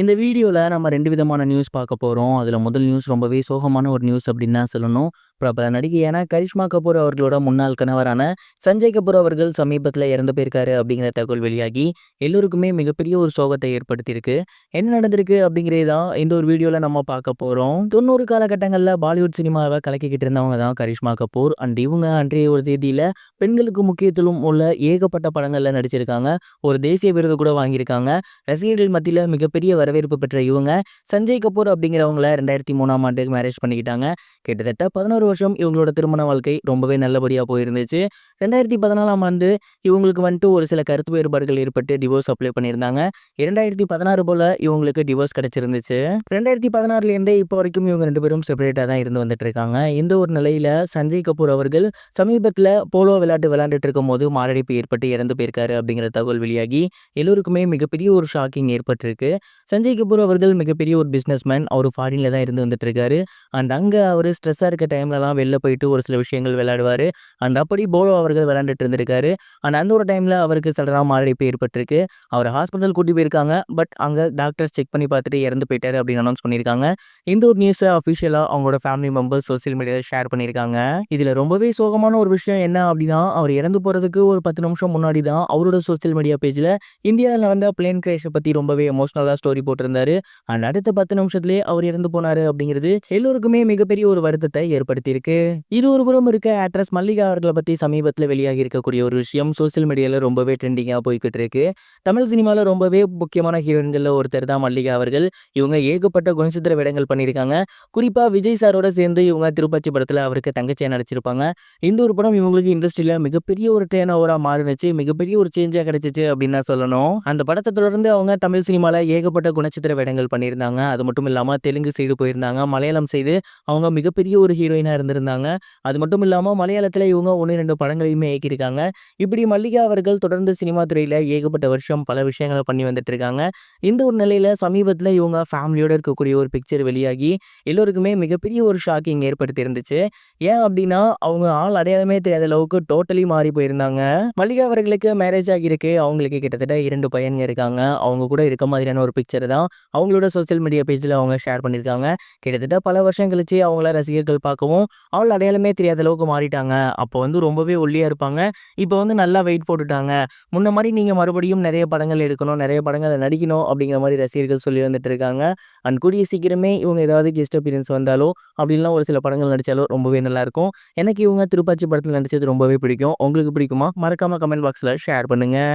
இந்த வீடியோவில் நம்ம ரெண்டு விதமான நியூஸ் பார்க்க போகிறோம் அதில் முதல் நியூஸ் ரொம்பவே சோகமான ஒரு நியூஸ் அப்படின்னு தான் சொல்லணும். பிரபல நடிகையான கரிஷ்மா கபூர் அவர்களோட முன்னாள் கணவரான சஞ்சய் கபூர் அவர்கள் சமீபத்தில் இறந்து போயிருக்காரு அப்படிங்கிற தகவல் வெளியாகி, எல்லோருக்குமே மிகப்பெரிய ஒரு சோகத்தை ஏற்படுத்தியிருக்கு. என்ன நடந்திருக்கு அப்படிங்கிறது தான் இந்த ஒரு வீடியோவில் நம்ம பார்க்க போகிறோம் தொண்ணூறு காலகட்டங்களில் பாலிவுட் சினிமாவை கலக்கிக்கிட்டு இருந்தவங்க தான் கரிஷ்மா கபூர். அண்ட் இவங்க அன்றைய ஒரு தேதியில் பெண்களுக்கு முக்கியத்துவம் உள்ள ஏகப்பட்ட படங்களில் நடிச்சிருக்காங்க. ஒரு தேசிய விருது கூட வாங்கியிருக்காங்க. ரசிகர்கள் மத்தியில் மிகப்பெரிய வரவேற்பு பெற்ற இவங்க, சஞ்சய் கபூர் அப்படிங்கிறவங்கள 2003ஆம் ஆண்டு மேரேஜ் பண்ணிக்கிட்டாங்க. கிட்டத்தட்ட 11 வருஷம் இவங்களோட திருமண வாழ்க்கை ரொம்பவே நல்லபடியாக போயிருந்துச்சு. 2014ஆம் ஆண்டு இவங்களுக்கு வந்துட்டு ஒரு சில கருத்து வேறுபாடுகள் ஏற்பட்டு டிவோர்ஸ் அப்ளை பண்ணியிருந்தாங்க. 2016 போல இவங்களுக்கு டிவோர்ஸ் கிடச்சிருந்துச்சி ரெண்டாயிரத்தி பதினாறுலேருந்தே இப்போ வரைக்கும் இவங்க ரெண்டு பேரும் செப்பரேட்டாக தான் இருந்து வந்துட்டு இருக்காங்க. இந்த ஒரு நிலையில் சஞ்சய் கபூர் அவர்கள் சமீபத்தில் போலோ விளையாட்டு விளையாண்டுட்டு இருக்கும்போது மாரடைப்பு ஏற்பட்டு இறந்து போயிருக்காரு அப்படிங்கிற தகவல் வெளியாகி, எல்லோருக்குமே மிகப்பெரிய ஒரு ஷாக்கிங் ஏற்பட்டிருக்கு. சஞ்சய் கபூர் அவர்கள் மிகப்பெரிய ஒரு பிஸ்னஸ்மேன் அவர் ஃபாரின்ல தான் இருந்து வந்துட்டு இருக்காரு. அண்ட் அங்கே அவர் ஸ்ட்ரெஸ்ஸாக இருக்க டைம்லலாம் வெளில போயிட்டு ஒரு சில விஷயங்கள் விளையாடுவார் அண்ட் அப்படி போலோ அவர்கள் விளையாண்டுட்டு இருந்திருக்காரு. அண்ட் அந்த ஒரு டைமில் அவருக்கு சடனாக மாரடைப்பு ஏற்பட்டிருக்கு. அவர் ஹாஸ்பிட்டல் கூட்டி போயிருக்காங்க. பட் அங்கே டாக்டர்ஸ் செக் பண்ணி பார்த்துட்டு இறந்து போயிட்டாரு அப்படின்னு அனௌன்ஸ் பண்ணியிருக்காங்க. இந்த ஒரு நியூஸை அஃபிஷியலாக அவங்களோட ஃபேமிலி மெம்பர்ஸ் சோசியல் மீடியாவில் ஷேர் பண்ணியிருக்காங்க. இதில் ரொம்பவே சோகமான ஒரு விஷயம் என்ன அப்படின்னா, அவர் இறந்து போகிறதுக்கு ஒரு 10 நிமிஷம் முன்னாடி தான் அவரோட சோசியல் மீடியா பேஜில் இந்தியாவில் நடந்த பிளேன் கிரேஷை பற்றி ரொம்பவே எமோஷனலாக ஸ்டோரி போட்டிருந்தாரு. அண்ட் அடுத்த 10 நிமிஷத்திலேயே அவர் இறந்து போனாரு அப்படிங்கிறது எல்லோருக்குமே மிகப்பெரிய ஒரு வருத்தத்தை ஏற்படுத்தியிருக்கு. இது ஒரு புறம் இருக்க ஆக்ட்ரஸ் மல்லிகா அவர்களை பத்தி சமீபத்தில் வெளியாகி இருக்கக்கூடிய ஒரு விஷயம் சோசியல் மீடியால ரொம்பவே ட்ரெண்டிங்கா போய்கிட்டு இருக்கு. தமிழ் சினிமால ரொம்பவே முக்கியமான ஹீரோயின்கள்ல ஒருத்தர் தான் மல்லிகா அவர்கள். இவங்க ஏகப்பட்ட குணசித்திர வேடங்கள் பண்ணியிருக்காங்க. குறிப்பா விஜய் சாரோட சேர்ந்து இவங்க திருப்பாச்சி படத்தில் அவருக்கு தங்கச்சியா நடிச்சிருப்பாங்க. இந்த ஒரு படம் இவங்களுக்கு இண்டஸ்ட்ரியில மிகப்பெரிய ஒரு டேன் ஓவரா மாறினுச்சு மிகப்பெரிய ஒரு சேஞ்சா கிடைச்சிச்சு அப்படின்னு தான் சொல்லணும். அந்த படத்தை தொடர்ந்து அவங்க தமிழ் சினிமால ஏகப்பட்ட குணச்சித்திர வேடங்கள் பண்ணியிருந்தாங்க. அது மட்டும் இல்லாமல் தெலுங்கு சைடு போயிருந்தாங்க. மலையாளம் செய்து அவங்க மிகப்பெரிய ஒரு ஹீரோயினாக இருந்திருந்தாங்க. அது மட்டும் இல்லாமல் மலையாளத்தில் இவங்க 1, 2 படங்களையுமே இயக்கியிருக்காங்க. இப்படி மல்லிகா அவர்கள் தொடர்ந்து சினிமா துறையில் ஏகப்பட்ட வருஷம் பல விஷயங்களை பண்ணி வந்துட்டு இருக்காங்க. இந்த ஒரு நிலையில் சமீபத்தில் இவங்க ஃபேமிலியோடு இருக்கக்கூடிய ஒரு பிக்சர் வெளியாகி, எல்லோருக்குமே மிகப்பெரிய ஒரு ஷாக்கிங் ஏற்படுத்தி இருந்துச்சு. ஏன் அப்படின்னா, அவங்க ஆள் அடையாளமே தெரியாத அளவுக்கு டோட்டலி மாறி போயிருந்தாங்க. மல்லிகா அவர்களுக்கு மேரேஜ் ஆகியிருக்கு. அவங்களுக்கு கிட்டத்தட்ட இரண்டு பையன்கள் இருக்காங்க. அவங்க கூட இருக்க மாதிரியான ஒரு பிக்சர் தான் அவங்களோட சோசியல் மீடியா பேஜில் அவங்க ஷேர் பண்ணியிருக்காங்க. கிட்டத்தட்ட பல வருஷம் கழிச்சு அவங்கள ரசிகர்கள் பார்க்கவும், அவள் அடையாளமே தெரியாத அளவுக்கு மாறிட்டாங்க. அப்போ வந்து ரொம்பவே ஒல்லியாக இருப்பாங்க. இப்போ வந்து நல்லா வெயிட் போட்டுட்டாங்க. முன்ன மாதிரி நீங்கள் மறுபடியும் நிறைய படங்கள் எடுக்கணும், நிறைய படங்களை நடிக்கணும் அப்படிங்கிற மாதிரி ரசிகர்கள் சொல்லி வந்துட்டு இருக்காங்க. அண்ட் கூடிய சீக்கிரமே இவங்க ஏதாவது கெஸ்ட் அப்பியரன்ஸ் வந்தாலோ, அப்படின்லாம் ஒரு சில படங்கள் நடித்தாலோ ரொம்பவே நல்லாயிருக்கும். எனக்கு இவங்க திருப்பாச்சி படத்தில் நடித்தது ரொம்பவே பிடிக்கும். உங்களுக்கு பிடிக்குமா? மறக்காமல் கமெண்ட் பாக்ஸில் ஷேர் பண்ணுங்கள்